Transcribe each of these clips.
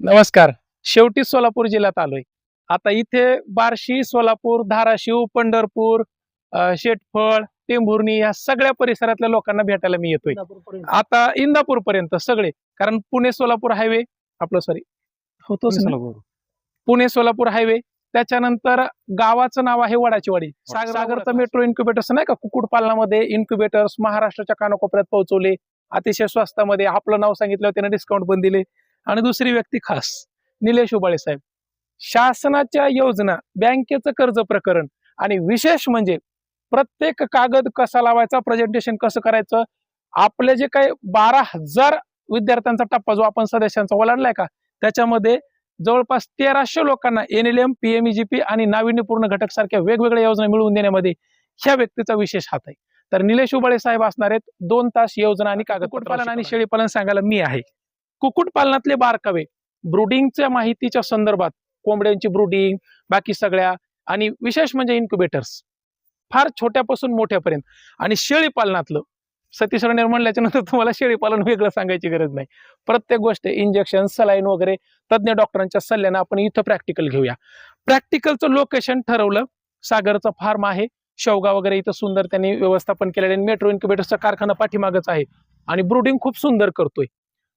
नमस्कार. शेवटी सोलापूर जिल्ह्यात आलोय. आता इथे बार्शी सोलापूर धाराशिव पंढरपूर शेटफळ टेंभुर्णी या सगळ्या परिसरातल्या लोकांना भेटायला मी येतोय. आता इंदापूर पर्यंत सगळे कारण पुणे सोलापूर हायवे आपलं सॉरी होतोच? पुणे सोलापूर. हायवे त्याच्यानंतर गावाचं नाव आहे वडाचीवाडी. सागर सागरचं मेट्रो इन्क्युबेटर्स नाही का? कुक्कुट पालनामध्ये इन्क्युबेटर्स महाराष्ट्राच्या कानाकोपऱ्यात पोहोचवले. अतिशय स्वस्तामध्ये आपलं नाव सांगितलं त्याने डिस्काउंट पण दिले. आणि दुसरी व्यक्ती खास निलेश उबाळे साहेब. शासनाच्या योजना बँकेचं कर्ज प्रकरण आणि विशेष म्हणजे प्रत्येक कागद कसा लावायचा प्रेझेंटेशन कसं करायचं आपले जे काही बारा हजार विद्यार्थ्यांचा टप्पा जो आपण सदस्यांचा ओलांडलाय का त्याच्यामध्ये जवळपास तेराशे लोकांना एन एल एम पीएमईजीपी आणि नाविन्यपूर्ण घटक सारख्या वेगवेगळ्या योजना मिळवून देण्यामध्ये ह्या व्यक्तीचा विशेष हात आहे. तर निलेश उबाळे साहेब असणार आहेत दोन तास योजना आणि कागद कुक्कुटपालन आणि शेळीपालन सांगायला मी आहे. कुक्कुटपालनातले बारकावे. ब्रुडिंगच्या माहितीच्या संदर्भात कोंबड्यांची ब्रुडिंग बाकी सगळ्या आणि विशेष म्हणजे इन्क्युबेटर्स. फार छोट्यापासून मोठ्यापर्यंत. आणि शेळीपालनातलं सतीश रणेर म्हणल्याच्या नंतर तुम्हाला शेळीपालन वेगळं सांगायची गरज नाही. प्रत्येक गोष्ट इंजेक्शन सलाईन वगैरे तज्ज्ञ डॉक्टरांच्या सल्ल्यानं आपण इथं प्रॅक्टिकल घेऊया. प्रॅक्टिकलचं लोकेशन ठरवलं सागरचं फार्म आहे. शेवगा वगैरे इथं सुंदर त्यांनी व्यवस्थापन केलेलं आहे. मेट्रो इन्क्युबेटरचा कारखाना पाठीमागच आहे. आणि ब्रुडिंग खूप सुंदर करतोय.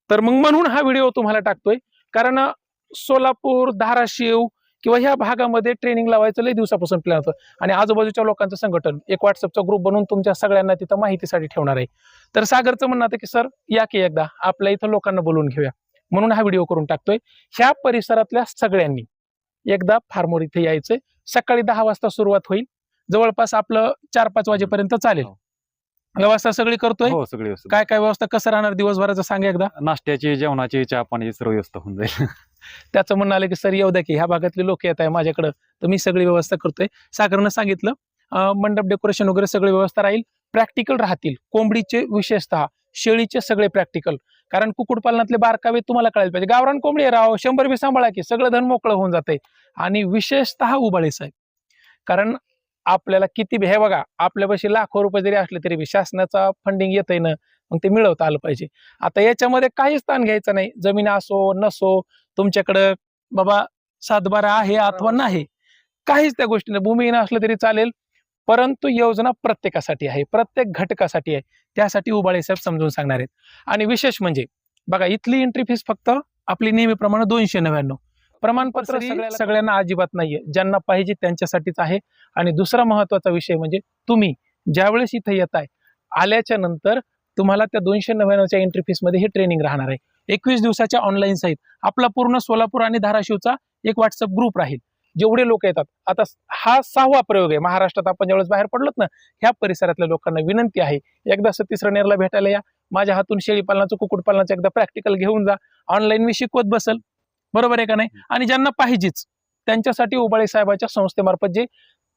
तर मग म्हणून हा व्हिडिओ तुम्हाला टाकतोय. कारण सोलापूर धाराशिव किंवा ह्या भागामध्ये ट्रेनिंग लावायचं लय दिवसापासून प्लॅन होतं. आणि आजूबाजूच्या लोकांचं संघटन एक व्हॉट्सअपचा ग्रुप बनवून तुमच्या सगळ्यांना तिथं माहितीसाठी ठेवणार आहे. तर सागरचं म्हणणं होतं की सर या की एकदा. आपल्या इथं लोकांना बोलवून घेऊया. म्हणून हा व्हिडिओ करून टाकतोय. ह्या परिसरातल्या सगळ्यांनी एकदा फार्मोर इथे यायचंय. सकाळी दहा वाजता सुरुवात होईल. जवळपास आपलं चार पाच वाजेपर्यंत चालेल. हो. व्यवस्था सगळी करतोय? हो सगळी व्यवस्था काय काय व्यवस्था कसं राहणार दिवसभराचं सांगा एकदा? नाश्त्याची जेवणाची चहा पाणी सर्व व्यवस्था होऊन जाईल. त्याचं म्हणणं आलं की सर येऊ द्या की ह्या भागातले लोक येत आहे माझ्याकडं तर मी सगळी व्यवस्था करतोय. सागरनं सांगितलं अं, मंडप डेकोरेशन वगैरे सगळी व्यवस्था राहील. प्रॅक्टिकल राहतील. कोंबडीचे विशेषतः शेळीचे सगळे प्रॅक्टिकल. कारण कुक्कुटपालनातले बारकावे तुम्हाला कळायला पाहिजे. गावरान कोंबडी आहे राव शंभर बी सांभाळा की सगळं धन मोकळं होऊन जातंय. आणि विशेषतः उबाळे साहेब. कारण आपल्याला किती हे बघा आपल्यापाशी लाखो रुपये जरी असले तरी शासनाचा फंडिंग येतंय ना मग ते मिळवता आलं पाहिजे. आता याच्यामध्ये काहीच ताण घ्यायचं नाही. जमीन असो नसो तुमच्याकडं बाबा सातबारा आहे अथवा नाही काहीच त्या गोष्टीने भूमिहीन असलं तरी चालेल परंतु योजना प्रत्येकासाठी आहे प्रत्येक घटकासाठी आहे. त्यासाठी उबाळे साहेब समजून सांगणार आहेत. आणि विशेष म्हणजे बघा इथली एंट्री फीस फक्त आपली नेहमीप्रमाणे दोनशे नव्याण्णव. प्रमाणपत्र सगळ्यांना अजिबात नाहीये. ज्यांना पाहिजे त्यांच्यासाठीच आहे. आणि दुसरा महत्त्वाचा विषय म्हणजे तुम्ही ज्यावेळेस इथे येत आहे आल्याच्यानंतर तुम्हाला त्या दोनशे नव्याण्णवच्या एंट्री फीसमध्ये हे ट्रेनिंग राहणार आहे. एकवीस दिवसाच्या ऑनलाईन सहित. आपला पूर्ण सोलापूर आणि धाराशिवचा एक व्हॉट्सअप ग्रुप राहील. जेवढे लोक येतात. आता हा सहावा प्रयोग आहे. महाराष्ट्रात आपण ज्यावेळेस बाहेर पडलोत ना ह्या परिसरातल्या लोकांना विनंती आहे एकदा सतीश रणेरला भेटायला या. माझ्या हातून शेळीपालनाचं कुक्कुटपालनाचं एकदा प्रॅक्टिकल घेऊन जा. ऑनलाईन मी शिकवत बसल. बरोबर आहे का नाही? आणि ज्यांना पाहिजेच त्यांच्यासाठी उबाळे साहेबाच्या संस्थेमार्फत जे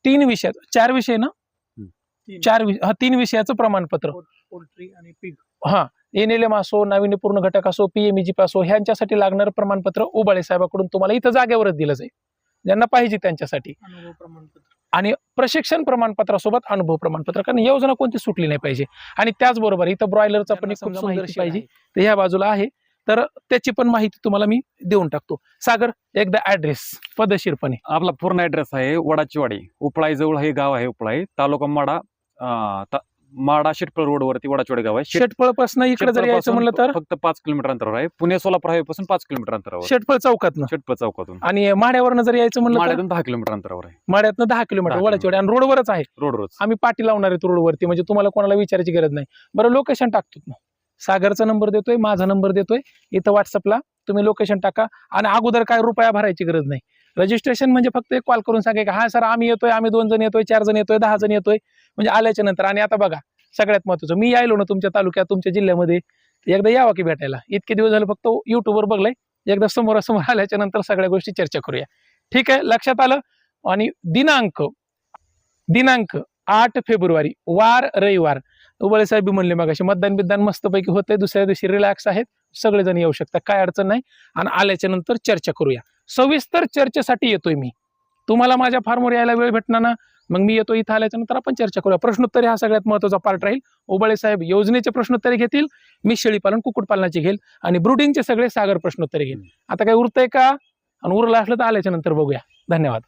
तीन विषय चार विषय ना? चार हा तीन विषयाचं प्रमाणपत्र. पोल्ट्री आणि पीक. हा एनएलएम असो नाविन्यपूर्ण घटक असो पीएमईजी असो ह्यांच्यासाठी लागणारं प्रमाणपत्र उबाळे साहेबाकडून तुम्हाला इथं जागेवरच दिलं जाईल. ज्यांना पाहिजे त्यांच्यासाठी. अनुभव प्रमाणपत्र. आणि प्रशिक्षण प्रमाणपत्रासोबत अनुभव प्रमाणपत्र कारण योजना कोणती सुटली नाही पाहिजे. आणि त्याचबरोबर इथं ब्रॉयलरचा पण एक खूप सुंदर पाहिजे तर ह्या बाजूला आहे. तर त्याची पण माहिती तुम्हाला मी देऊन टाकतो. सागर एकदा ऍड्रेस पदशीरपणे. आपला पूर्ण ऍड्रेस आहे वडाचीवाडी. उपळाई जवळ हे गाव आहे उपळाई तालुका माडा ता- माडा शेटपळ रोड वरती वडाचीवाडी गाव आहे. शेट- शेटफळपासून इकडे जर यायचं म्हणलं तर? फक्त पाच किलोमीटर अंतरावर आहे. पुणे सोलापूर हायवे पासून पाच किलोमीटर अंतरावर. शेटफळ चौकातनं? शेटपळ चौकातून. आणि माड्यावरनं जर यायचं म्हणलं तर? माड्यातून दहा किलोमीटर अंतरावर आहे. माड्यातनं दहा किलोमीटर दहा वडाचीवाडी. आणि रोडवरच आहे. रोड रोज आम्ही पाठी लावणार आहेत रोडवरती म्हणजे तुम्हाला कोणाला विचारायची गरज नाही. बरं लोकेशन टाकतो. ना सागरचा नंबर देतोय माझा नंबर देतोय. इथं व्हॉट्सअपला तुम्ही लोकेशन टाका. आणि अगोदर काय रुपया भरायची गरज नाही. रजिस्ट्रेशन म्हणजे फक्त एक कॉल करून सांगा की हा सर आम्ही येतोय आम्ही दोन जण येतोय चार जण येतोय दहा जण येतोय. म्हणजे आल्याच्यानंतर. आणि आता बघा सगळ्यात महत्वाचं मी यायलो ना तुमच्या तालुक्यात तुमच्या जिल्ह्यामध्ये एकदा यावा की भेटायला. इतके दिवस झाले फक्त युट्यूबवर बघलंय. एकदा समोरासमोर आल्याच्यानंतर सगळ्या गोष्टी चर्चा करूया. ठीक आहे लक्षात आलं? आणि दिनांक दिनांक आठ फेब्रुवारी वार रविवार. उबळे साहेब म्हणले मग मतदान बिदान मस्तपैकी होतंय दुसऱ्या दिवशी रिलॅक्स आहेत सगळेजण येऊ शकतात काय अडचण नाही. आणि आल्याच्यानंतर चर्चा करूया. सविस्तर चर्चेसाठी येतोय मी. तुम्हाला माझ्या फार्मवर यायला वेळ भेटणार ना? मग मी येतो इथं आल्याच्यानंतर आपण चर्चा करूया. प्रश्नोत्तरी हा सगळ्यात महत्त्वाचा पार्ट राहील. ओबळे साहेब योजनेचे प्रश्नोत्तरे घेतील मी शेळीपालन कुक्कुटपालनाची घेईल आणि ब्रुडिंगचे सगळे सागर प्रश्नोत्तरे घेईल. आता काय उरतंय का? आणि उरलं असलं तर आल्याच्यानंतर बघूया. धन्यवाद.